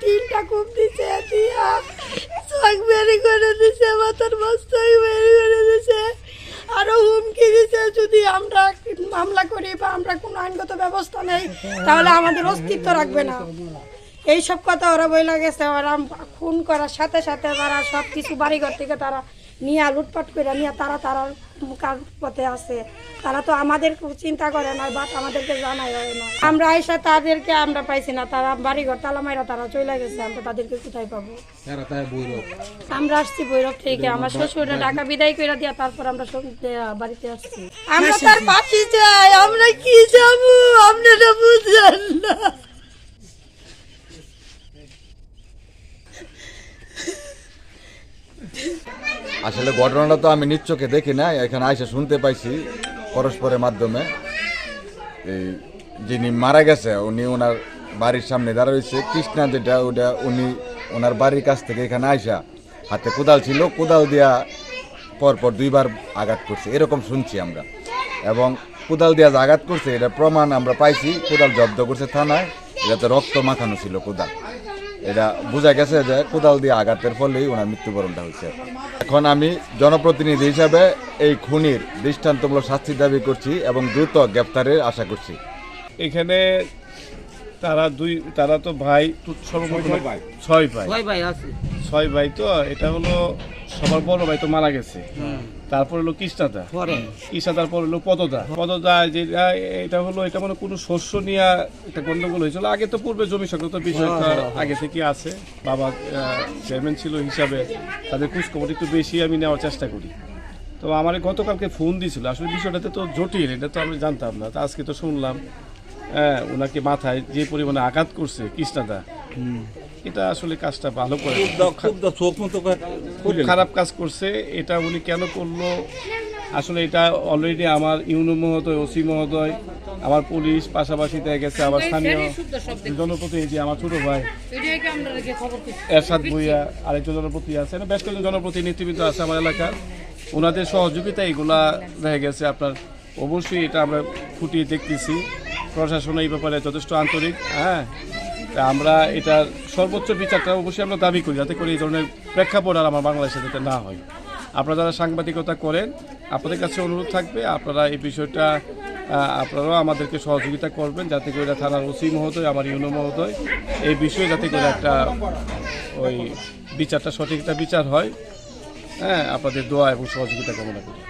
তিনটা কূপ দিছে, দিয়া চোখ বেরি করে দিছে, মাথার মস্তক বেরি করে দিছে। আরও হুমকি দিছে, যদি আমরা মামলা করি বা আমরা কোনো আইনগত ব্যবস্থা নেই, তাহলে আমাদের অস্তিত্ব রাখবে না। এইসব কথা ওরা বইলা গেছে, ওরা খুন করার সাথে সাথে তারা সব কিছু বাড়িঘর থেকে তারা নিয়ে লুটপাট করে নিয়ে তারা তারা কার পথে আছে। তারা তো আমাদের চিন্তা করে না বাট আমাদেরকে জানাই হয় না আমরা এসে তাদেরকে আমরা পাইছি না তারা বাড়িঘর তালা মাইরা তারা চলে গেছে আমরা তাদেরকে কোথায় পাবো? তারা তাই বৈরব আমরা আসছি ভৈরব থেকে আমার শ্বশুরে ঢাকা বিদায় করে দিয়া তারপর আমরা বাড়িতে আসছি। আমরা তার পাশে যাই আমরা কি যাব? আপনারা বুঝলেন না। আসলে ঘটনাটা তো আমি নিজ চোখে দেখি না এখানে আইসা শুনতে পাইছি পরস্পরের মাধ্যমে। এই যিনি মারা গেছে, উনি ওনার বাড়ির সামনে দাঁড়া রয়েছে কৃষ্ণা যেটা, ওটা উনি ওনার বাড়ির কাছ থেকে এখানে আইসা হাতে কোদাল ছিল, কোদাল দিয়া পরপর দুইবার আঘাত করছে। এরকম শুনছি আমরা। এবং কোদাল দিয়া যে আঘাত করছে এটা প্রমাণ আমরা পাইছি। কোদাল জব্দ করছে থানায়। এটাতে রক্ত মাখানো ছিল কোদাল। এটা বোঝা গেছে যে কোদাল দিয়ে আঘাতের ফলেই ওনার মৃত্যুবরণটা হয়েছে। এখন আমি জনপ্রতিনিধি হিসাবে এই খুনির দৃষ্টান্তমূলক শাস্তি দাবি করছি এবং দ্রুত গ্রেপ্তারের আশা করছি। এখানে তারা দুই তারা তো ভাই ছয় ভাই। ছয় ভাই। ভাই ভাই আছে। ছয় ভাই তো এটা হলো সবার বড় ভাই তো মারা গেছে। তারপর হলো কৃষ্ণাদা। পরে? কৃষ্ণা তারপর হলো পদদা। পদদা যেটা এটা হলো এটা মানে কোনো শস্য নিয়ে একটা গন্ডগোল হয়েছিল। আগে তো পূর্বে জমি সংক্রান্ত বিষয়টা আগে থেকে আছে। বাবা চেয়ারম্যান ছিল হিসাবে। তাদের খোঁজখবর একটু বেশি আমি নেওয়ার চেষ্টা করি। তো আমার গতকালকে ফোন দিয়েছিল। আসলে বিষয়টাতে তো জটিল এটা তো আমি জানতাম না। তো আজকে তো শুনলাম হ্যাঁ ওনাকে মাথায় যে পরিমাণে আঘাত করছে কৃষ্ণাদা। এটা আসলে কাজটা ভালো করে খুব খারাপ কাজ করছে। এটা উনি কেন করল? আসলে এটা অলরেডি আমার ইউনো মহোদয় ওসি মহোদয় আমার পুলিশ পাশাপাশি দেখা গেছে আমার স্থানীয় জনপ্রতিনিধি আমার ছোট ভাই এরশাদ ভুইয়া আরেকজন জনপ্রতিনিধি আছে। না বেশ কয়েকজন জনপ্রতিনিধিত্ব আছে আমার এলাকার। ওনাদের সহযোগিতা এগুলা দেখা গেছে আপনার। অবশ্যই এটা আমরা ফুটিয়ে দেখতেছি। প্রশাসন এই ব্যাপারে যথেষ্ট আন্তরিক হ্যাঁ? তা আমরা এটার সর্বোচ্চ বিচারটা অবশ্যই আমরা দাবি করি, যাতে করে এই ধরনের প্রেক্ষাপট আর আমার বাংলাদেশে যাতে না হয়। আপনারা যারা সাংবাদিকতা করেন, আপনাদের কাছে অনুরোধ থাকবে, আপনারা এই বিষয়টা আপনারাও আমাদেরকে সহযোগিতা করবেন, যাতে করে থানার ওসি মহোদয়, আমার ইউনো মহোদয়, এই বিষয়ে যাতে করে একটা ওই বিচারটা সঠিক একটা বিচার হয়। হ্যাঁ আপনাদের দোয়া এবং সহযোগিতা কামনা করি।